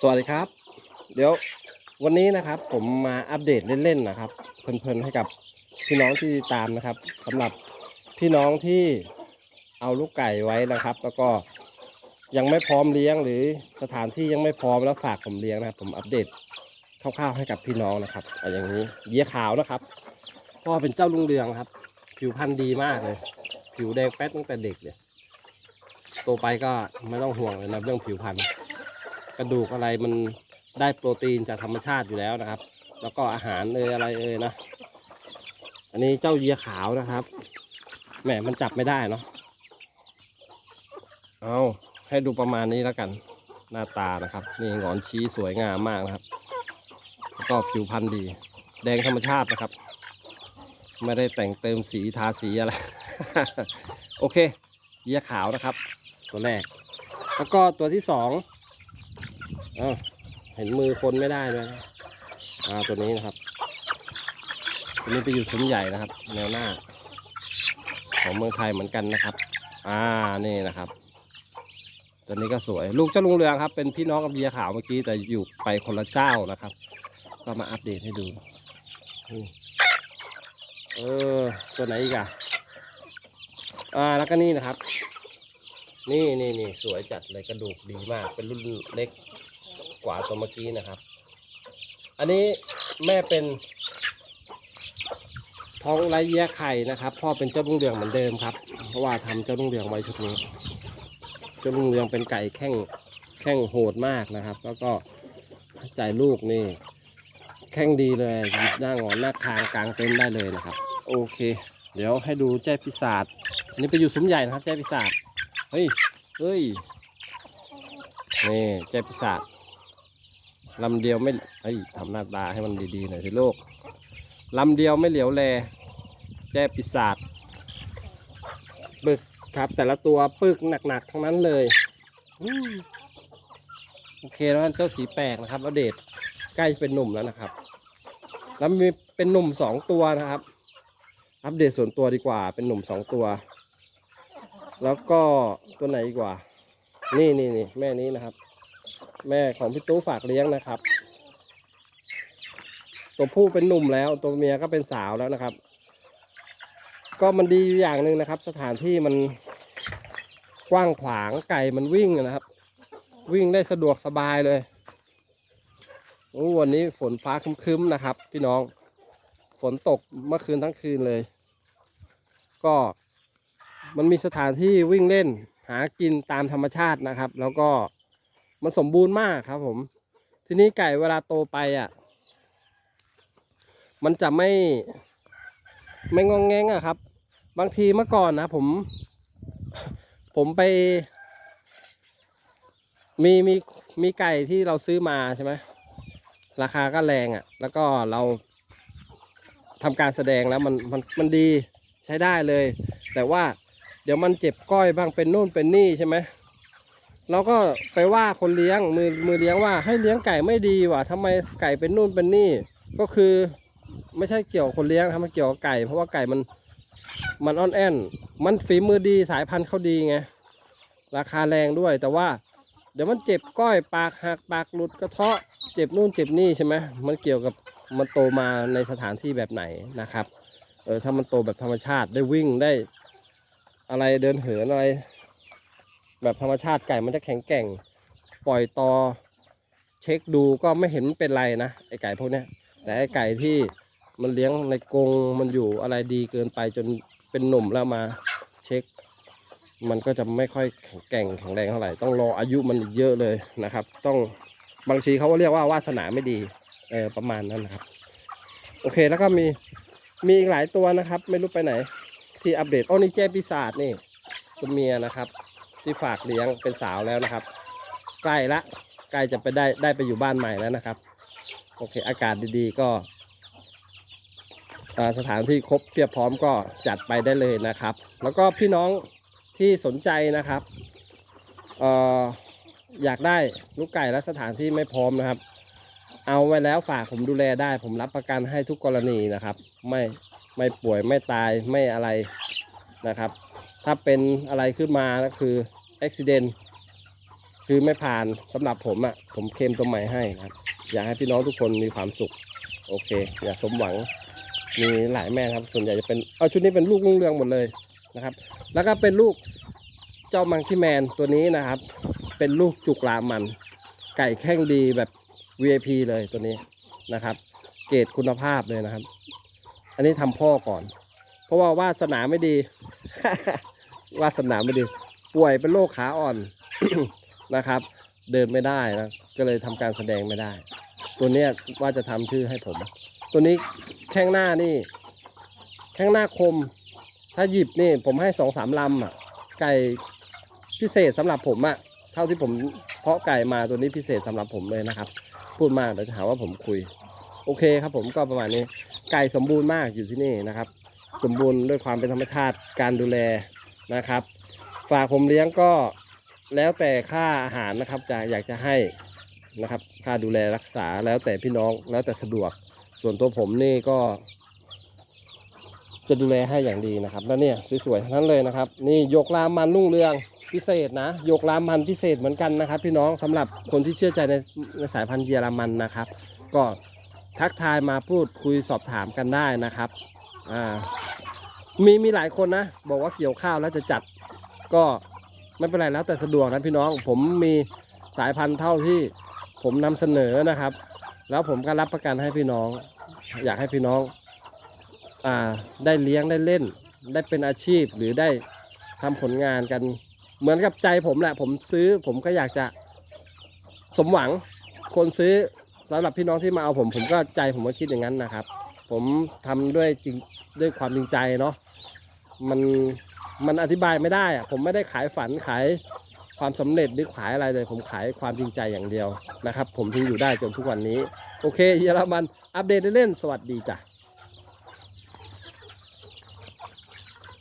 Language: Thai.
สวัสดีครับ เดี๋ยววันนี้นะครับผมมาอัปเดตเล่นๆนะครับ เพลินๆให้กับพี่น้องที่ตามนะครับสำหรับพี่น้องที่เอาลูกไก่ไว้นะครับ แล้วก็ยังไม่พร้อมเลี้ยงหรือสถานที่ยังไม่พร้อมแล้วฝากผมเลี้ยงนะครับ ผมอัปเดตคร่าวๆให้กับพี่น้องนะครับอาอย่างนี้เยี่ยขาวนะครับพ่อเป็นเจ้าลุงเรืองครับ ผิวพรรณดีมากเลย ผิวแดงแป๊ดตั้งแต่เด็กเลยโตไปก็ไม่ต้องห่วงเลยนะเรื่องผิวพรรณ กระดูกอะไรมันได้โปรตีนจากธรรมชาติอยู่แล้วนะครับ แล้วก็อาหารเอยอะไรเอยนะ อันนี้เจ้าเยียขาวนะครับ แหมมันจับไม่ได้เนาะ เอาให้ดูประมาณนี้แล้วกัน หน้าตานะครับ นี่หงอนชี้สวยงามมากนะครับ แล้วก็ผิวพรรณดี แดงธรรมชาตินะครับ ไม่ได้แต่งเติมสีทาสีอะไร โอเค เยียขาวนะครับ ตัวแรก แล้วก็ตัวที่สอง อ้าเห็นมือคนไม่ได้เลยอ่าตัวนี้นะครับตัวนี้ไปอยู่ซุ้มใหญ่นะครับ แนวหน้า ของเมืองไทยเหมือนกันนะครับ อ่านี่นะครับ ตัวนี้ก็สวย ลูกเจ้าลุงเรืองครับ เป็นพี่น้องกับเบียขาวเมื่อกี้แต่อยู่ไปคนละเจ้านะครับ ก็มาอัปเดตให้ดูเออตัวไหนอีกอะอ่าแล้วก็นี่นะครับ นี่นี่นี่สวยจัดเลยกระดูกดีมาก เป็นรุ่นเล็ก กว่าตัวเมื่อกี้นะครับ อันนี้แม่เป็นท้องไรแยกไข่นะครับ พ่อเป็นเจ้าลุงเรืองเหมือนเดิมครับ เพราะว่าทำเจ้าลุงเรืองไว้ชุดนี้ เจ้าลุงเรืองเป็นไก่แข้งแข้งโหดมากนะครับ แล้วก็จ่ายลูกนี่ แข้งดีเลยหยิบหน้างอนหน้าคางกลางเต็นท์ได้เลยนะครับ โอเค เดี๋ยวให้ดูแจ้ปีศาจอันนี้ไปอยู่ซุ้มใหญ่นะครับแจ้ปีศาจเฮ้ยเฮ้ยนี่แจ้ปีศาจ ลำเดียวไม่เฮ้ทำหน้าตาให้มันดีๆหน่อยสิโลกลำเดียวไม่เหลียวแล แจ้ปีศาจปึกครับ แต่ละตัวปึกหนักๆทั้งนั้นเลยอโอเคแล้วเจ้าสีแปลกนะครับอัปเดตใกล้เป็นหนุ่มแล้วนะครับ แล้วมีเป็นหนุ่มสองตัวนะครับ อัปเดตส่วนตัวดีกว่า เป็นหนุ่มสองตัว แล้วก็ตัวไหนอีกว่า นี่นี่นี่แม่นี้นะครับ แม่ของพี่ตู้ฝากเลี้ยงนะครับ ตัวผู้เป็นหนุ่มแล้ว ตัวเมียก็เป็นสาวแล้วนะครับ ก็มันดีอยู่อย่างหนึ่งนะครับ สถานที่มันกว้างขวางไก่มันวิ่งนะครับ วิ่งได้สะดวกสบายเลยวันนี้ฝนฟ้าคึ้มๆนะครับ พี่น้อง ฝนตกเมื่อคืนทั้งคืนเลย ก็มันมีสถานที่วิ่งเล่น หากินตามธรรมชาตินะครับ แล้วก็ มันสมบูรณ์มากครับ ผม ทีนี้ไก่เวลาโตไปอะ มันจะไม่ ไม่งองแงงอะครับ บางทีเมื่อก่อนนะผม ผมไป มีมีมีไก่ที่เราซื้อมาใช่ไหมราคาก็แรงอะ่ะ แล้วก็เราทำการแสดงแล้วมันมันมันดีใช้ได้เลย แต่ว่าเดี๋ยวมันเจ็บก้อยบ้างเป็นนู่นเป็นนี่ใช่ไหม เราก็ไปว่าคนเลี้ยงมือมือเลี้ยงว่าให้เลี้ยงไก่ไม่ดีว่ะทำไมไก่เป็นนู่นเป็นนี่ ก็คือไม่ใช่เกี่ยวกับคนเลี้ยงนะครับมันเกี่ยวกับไก่ เพราะว่าไก่มันมันอ่อนแอนมันฝีมือดีสายพันธุ์เขาดีไงราคาแรงด้วยแต่ว่า เดี๋ยวมันเจ็บก้อยปากหักปากหลุดกระเทาะเจ็บนู่นเจ็บนี่ใช่ไหมมันเกี่ยวกับมันโตมาในสถานที่แบบไหนนะครับเออถ้ามันโตแบบธรรมชาติได้วิ่งได้ อะไรเดินเหินอะไร แบบธรรมชาติไก่มันจะแข็งแกร่ง ปล่อยตอ เช็คดูก็ไม่เห็นมันเป็นไรนะไอไก่พวกเนี้ย แต่ไอไก่ที่มันเลี้ยงในกรงมันอยู่อะไรดีเกินไปจนเป็นหนุ่มแล้วมาเช็ค มันก็จะไม่ค่อยแข็งแกร่งแข็งแรงเท่าไหร่ต้องรออายุมันอีกเยอะเลยนะครับ ต้องบางทีเขาก็เรียกว่าวาสนาไม่ดีเออประมาณนั้นนะครับ โอเคแล้วก็มีมีอีกหลายตัวนะครับ ไม่รู้ไปไหน ที่อัปเดตโอ้นี่เจปีศาจนี่ตัวเมียนะครับ ที่ฝากเลี้ยงเป็นสาวแล้วนะครับ ใกล้ละใกล้จะไปได้ได้ไปอยู่บ้านใหม่แล้วนะครับ โอเคอากาศดีๆก็สถานที่ครบเพียบพร้อมก็จัดไปได้เลยนะครับ แล้วก็พี่น้องที่สนใจนะครับอออยากได้ลูกไก่และสถานที่ไม่พร้อมนะครับ เอาไว้แล้วฝากผมดูแลได้ ผมรับประกันให้ทุกกรณีนะครับ ไม่ไม่ป่วยไม่ตายไม่อะไรนะครับ ถ้าเป็นอะไรขึ้นมาก็คือ อุบิเหตุคือไม่ผ่านสำหรับผมอะ่ะ ผมเคมตัวใหม่ให้นะครับ อยากให้พี่น้องทุกคนมีความสุข โอเค อยากสมหวังมีหลายแม่ครับ ส่วนใหญ่จะเป็นเอาชุดนี้เป็นลูกรุ่งเรืองหมดเลยนะครับ แล้วก็เป็นลูกเจ้ามังคีแมนตัวนี้นะครับ เป็นลูกจุกลามัน ไก่แข้งดีแบบ VIP เลยตัวนี้นะครับ เกรดคุณภาพเลยนะครับ อันนี้ทำพ่อก่อน เพราะว่าวาสนาไม่ดี วาสนาไม่ดี ป่วยเป็นโรคขาอ่อน นะครับ เดินไม่ได้นะก็เลยทำการแสดงไม่ได้ ตัวเนี้ยว่าจะทำชื่อให้ผม ตัวนี้แข้งหน้านี่ แข้งหน้าคม ถ้าหยิบนี่ผมให้สองสามลำอะ ไก่พิเศษสำหรับผมอะเท่าที่ผมเพาะไก่มาตัวนี้พิเศษสำหรับผมเลยนะครับ พูดมากเดี๋ยวจะหาว่าผมคุย โอเคครับผมก็ประมาณนี้ ไก่สมบูรณ์มากอยู่ที่นี่นะครับ สมบูรณ์ด้วยความเป็นธรรมชาติการดูแลนะครับ ฝากผมเลี้ยงก็แล้วแต่ค่าอาหารนะครับจะอยากจะให้นะครับ ค่าดูแลรักษาแล้วแต่พี่น้องแล้วแต่สะดวก ส่วนตัวผมนี่ก็ จะดูแลให้อย่างดีนะครับ แล้วเนี่ยสวยๆทั้งนั้นเลยนะครับ นี่ยกรามมันรุ่งเรืองพิเศษนะยกรามมันพิเศษเหมือนกันนะครับ พี่น้องสำหรับคนที่เชื่อใจในในสายพันธุ์เยอรมันนะครับ ก็ทักทายมาพูดคุยสอบถามกันได้นะครับอ่ามีมีหลายคนนะ บอกว่าเกี่ยวข้าวแล้วจะจัด ก็ไม่เป็นไรแล้วแต่สะดวกนะพี่น้อง ผมมีสายพันธุ์เท่าที่ผมนำเสนอนะครับ แล้วผมก็รับประกันให้พี่น้อง อยากให้พี่น้องอ่าได้เลี้ยงได้เล่น ได้เป็นอาชีพหรือได้ทำผลงานกัน เหมือนกับใจผมแหละ ผมซื้อผมก็อยากจะสมหวังคนซื้อสำหรับพี่น้องที่มาเอาผม ผมก็ใจผมก็คิดอย่างนั้นนะครับ ผมทำด้วยจริงด้วยความจริงใจเนาะมัน มันอธิบายไม่ได้อะผมไม่ได้ขายฝันขายความสำเร็จหรือขายอะไรเลย ผมขายความจริงใจอย่างเดียวนะครับ ผมถึงอยู่ได้จนทุกวันนี้ โอเค เยอรมันอัปเดตเล่นสวัสดีจ้ะ